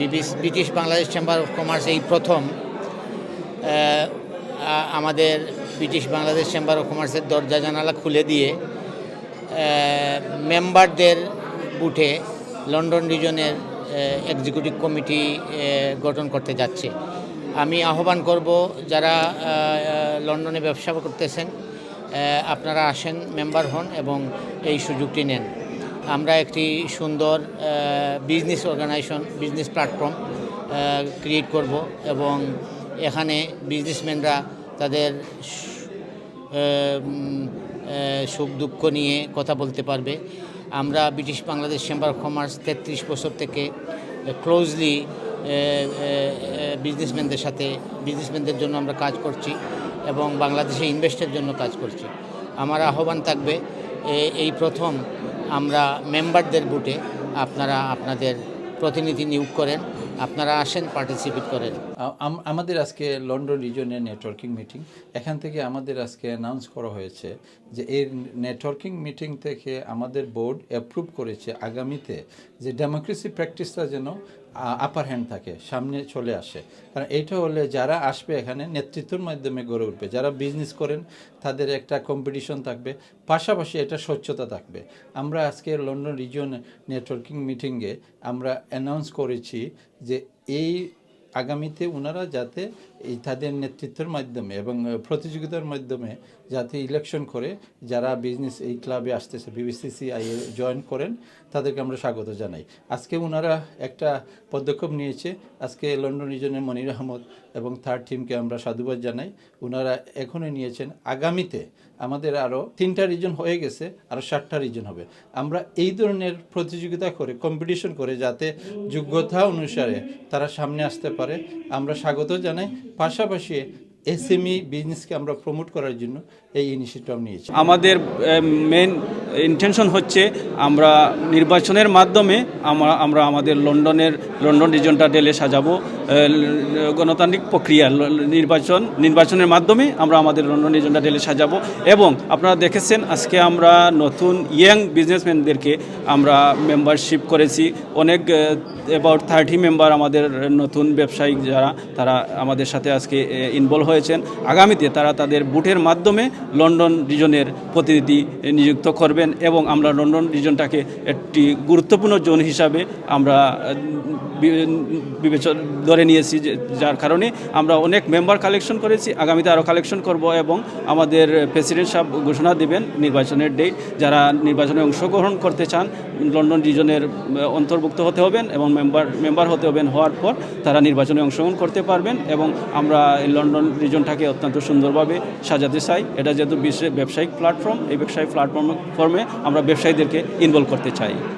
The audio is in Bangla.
British Bangladesh chamber of commerce এই প্রথম আমাদের ব্রিটিশ বাংলাদেশ চেম্বার অফ কমার্সের দরজা জানালা খুলে দিয়ে মেম্বারদের বুটে লন্ডন রিজনের এক্সিকিউটিভ কমিটি গঠন করতে যাচ্ছে। আমি আহ্বান করব যারা লন্ডনে ব্যবসা করতেছেন আপনারা আসেন মেম্বার হন এবং এই সুযোগটি নেন। আমরা একটি সুন্দর business organization business platform create করব এবং এখানে বিজনেসম্যানরা তাদের সুখ দুঃখ নিয়ে কথা বলতে পারবে। আমরা British Bangladesh chamber of commerce তেত্রিশ বছর থেকে ক্লোজলি বিজনেসম্যানদের সাথে বিজনেসম্যানদের জন্য আমরা কাজ করছি এবং বাংলাদেশে ইনভেস্টের জন্য কাজ করছি। আমার আহ্বান থাকবে এই প্রথম আমরা মেম্বারদের বুটে আপনারা আপনাদের প্রতিনিধি নিয়োগ করেন। আপনারা আসেন পার্টিসিপেট করেন। আম- আমাদের আজকে লন্ডন রিজনের নেটওয়ার্কিং মিটিং এখান থেকে আমাদের আজকে অ্যানাউন্স করা হয়েছে যে এই নেটওয়ার্কিং মিটিং থেকে আমাদের বোর্ড অ্যাপ্রুভ করেছে আগামীতে যে ডেমোক্রেসি প্র্যাকটিসটা যেন আপার হ্যান্ড থাকে, সামনে চলে আসে। কারণ এইটা হলে যারা আসবে এখানে নেতৃত্বের মাধ্যমে গড়ে উঠবে। যারা বিজনেস করেন, তাদের একটা কম্পিটিশন থাকবে, পাশাপাশি এটা স্বচ্ছতা থাকবে। আমরা আজকে লন্ডন রিজন নেটওয়ার্কিং মিটিংয়ে আমরা অ্যানাউন্স করেছি যে এই আগামীতে ওনারা যাতে এই তাদের নেতৃত্বের মাধ্যমে এবং প্রতিযোগিতার মাধ্যমে যাতে ইলেকশন করে যারা বিজনেস এই ক্লাবে আসতেছে বিবিসিসি আই জয়েন করেন, তাদেরকে আমরা স্বাগত জানাই। আজকে ওনারা একটা পদক্ষেপ নিয়েছে। আজকে লন্ডন রিজনের মনির আহমদ এবং থার্ড টিমকে আমরা সাধুবাদ জানাই। ওনারা এখনই নিয়েছেন। আগামীতে আমাদের আরও তিনটা রিজন হয়ে গেছে আরও সাতটা রিজন হবে। আমরা এই ধরনের প্রতিযোগিতা করে কম্পিটিশন করে যাতে যোগ্যতা অনুসারে তারা সামনে আসতে পারে। আমরা স্বাগত জানাই। পাশাপাশি এসএমই বিজনেসকে আমরা প্রমোট করার জন্য এই ইনিশিয়েটিভ নিয়েছি। আমাদের মেন ইন্টেনশন হচ্ছে আমরা নির্বাচনের মাধ্যমে আমরা আমরা আমাদের লন্ডনের, লন্ডন রিজনটা ডেলে সাজাবো। গণতান্ত্রিক প্রক্রিয়া নির্বাচন, নির্বাচনের মাধ্যমে আমরা আমাদের লন্ডন রিজনটা ডেলে সাজাবো এবং আপনারা দেখেছেন আজকে আমরা নতুন ইয়াং বিজনেসম্যানদেরকে আমরা মেম্বারশিপ করেছি। অনেক অ্যাবাউট থার্টি মেম্বার আমাদের নতুন ব্যবসায়িক যারা, তারা আমাদের সাথে আজকে ইনভলভ হয়েছেন। আগামীতে তারা তাদের বুটের মাধ্যমে লন্ডন রিজনের প্রতিনিধি নিযুক্ত করবেন এবং আমরা লন্ডন রিজনটাকে একটি গুরুত্বপূর্ণ জোন হিসাবে আমরা বিবেচন ধরে নিয়েছি যে, যার কারণে আমরা অনেক মেম্বার কালেকশন করেছি। আগামীতে আরও কালেকশন করব এবং আমাদের প্রেসিডেন্ট সাহেব ঘোষণা দেবেন নির্বাচনের ডেট যারা নির্বাচনে অংশগ্রহণ করতে চান, লন্ডন রিজনের অন্তর্ভুক্ত হতে হবেন এবং মেম্বার মেম্বার হতে হবেন হওয়ার পর তারা নির্বাচনে অংশগ্রহণ করতে পারবেন এবং আমরা এই লন্ডন রিজনটাকে অত্যন্ত সুন্দরভাবে সাজাতে চাই। এটা যেহেতু বিশ্বের ব্যবসায়িক প্ল্যাটফর্ম এই ব্যবসায়িক প্ল্যাটফর্ম ফর্মে আমরা ব্যবসায়ীদেরকে ইনভলভ করতে চাই।